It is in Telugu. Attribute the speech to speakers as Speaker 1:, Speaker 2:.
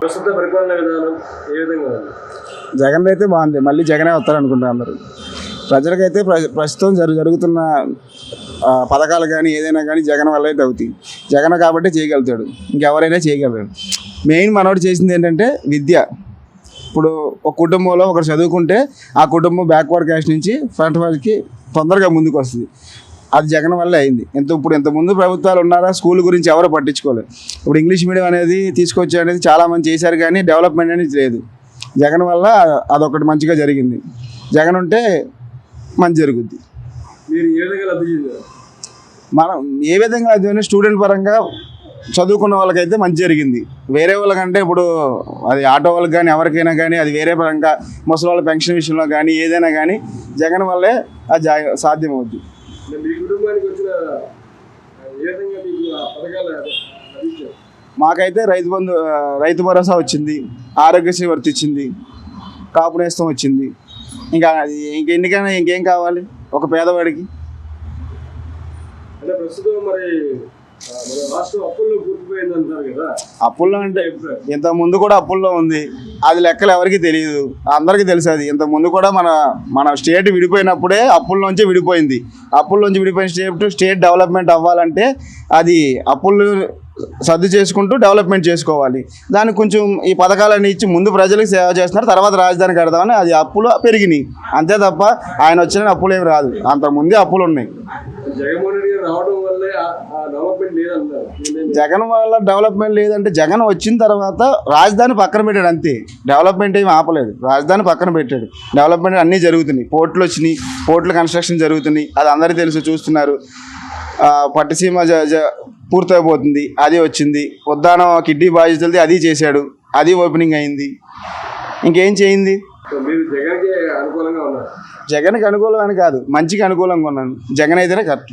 Speaker 1: ప్రస్తుత పరిపాలన విధానం ఏ విధంగా ఉంది?
Speaker 2: జగన్ అయితే బాగుంది. మళ్ళీ జగనే వస్తారు అనుకుంటారు అందరూ. ప్రజలకైతే ప్ర ప్రస్తుతం జరు జరుగుతున్న పథకాలు కానీ ఏదైనా కానీ జగన్ వల్ల అయితే అవుతాయి. జగన్ కాబట్టి చేయగలుగుతాడు. ఇంకెవరైనా చేయగలరు. మెయిన్ మనోడు చేసింది ఏంటంటే విద్య. ఇప్పుడు ఒక కుటుంబంలో ఒకరు చదువుకుంటే ఆ కుటుంబం బ్యాక్వర్డ్ క్యాస్ట్ నుంచి ఫ్రంట్ వాళ్ళకి తొందరగా ముందుకు వస్తుంది అది జగన్ వల్లే అయింది. ఎంత ఇప్పుడు ఇంత ముందు ప్రభుత్వాలు ఉన్నారా స్కూల్ గురించి ఎవరు పట్టించుకోలేదు. ఇప్పుడు ఇంగ్లీష్ మీడియం అనేది తీసుకొచ్చి అనేది చాలామంది చేశారు కానీ డెవలప్మెంట్ అనేది లేదు. జగన్ వల్ల అదొకటి మంచిగా జరిగింది. జగన్ ఉంటే మంచి జరుగుద్ది.
Speaker 1: మీరు ఏ విధంగా
Speaker 2: మనం ఏ విధంగా అది స్టూడెంట్ పరంగా చదువుకున్న వాళ్ళకైతే మంచి జరిగింది. వేరే వాళ్ళకంటే ఇప్పుడు అది ఆటో వాళ్ళకి కానీ ఎవరికైనా కానీ అది వేరే పరంగా ముసలి వాళ్ళ పెన్షన్ విషయంలో కానీ ఏదైనా కానీ జగన్ వల్లే అది సాధ్యమవుద్ది.
Speaker 1: మీ కుటుంబానికి వచ్చిన ఆ, ఏ విధంగా మీకు ఆ పథకాలు లభించారు
Speaker 2: మాకైతే రైతు బంధు రైతు భరోసా వచ్చింది ఆరోగ్యశ్రీ వర్తిచ్చింది కాపు నేస్తం వచ్చింది. ఇంకా అది ఇంకెన్నికైనా ఇంకేం కావాలి? ఒక పేదవాడికి.
Speaker 1: అంటే ప్రస్తుతం మరి అప్పుల్లో
Speaker 2: అంటే. ఇంత ముందు కూడా అప్పుల్లో ఉంది. అది లెక్కలు ఎవరికి తెలియదు. అందరికీ తెలుసు అది. ఇంత ముందు కూడా మన మన స్టేట్ విడిపోయినప్పుడే అప్పుల్లోంచి విడిపోయింది. అప్పుల్లోంచి విడిపోయిన స్టేట్ స్టేట్ డెవలప్మెంట్ అవ్వాలంటే అది అప్పులు సర్దు చేసుకుంటూ డెవలప్మెంట్ చేసుకోవాలి. దానికి కొంచెం ఈ పథకాలన్నీ ఇచ్చి ముందు ప్రజలకు సేవ చేస్తున్నారు. తర్వాత రాజధాని కడదామని అది అప్పులు పెరిగినాయి. అంతే తప్ప ఆయన వచ్చిన అప్పులు ఏమి రాదు. అంత ముందే అప్పులు ఉన్నాయి.
Speaker 1: జగన్మోహన్ రెడ్డి రావడం వల్లే ఆ ఆ డెవలప్మెంట్ లేదంటారు నేను-
Speaker 2: జగన్ వల్ల డెవలప్మెంట్ లేదంటే జగన్ వచ్చిన తర్వాత రాజధాని పక్కన పెట్టాడు అంతే. డెవలప్మెంట్ ఏమి ఆపలేదు. రాజధాని పక్కన పెట్టాడు. డెవలప్మెంట్ అన్నీ జరుగుతున్నాయి. పోర్టులు వచ్చినాయి. పోర్టుల కన్స్ట్రక్షన్ జరుగుతున్నాయి. అది అందరికీ తెలుసు చూస్తున్నారు. పట్టిసీమ పూర్తయిపోతుంది. అది వచ్చింది. ఉద్దానం కిడ్నీ బాధితులది అది చేశాడు. అది ఓపెనింగ్ అయింది. ఇంకేం చేయింది?
Speaker 1: జగన్కి అనుకూలంగా
Speaker 2: కాదు. మంచికి అనుకూలంగా ఉన్నాను. జగన్ అయితేనే కరెక్ట్.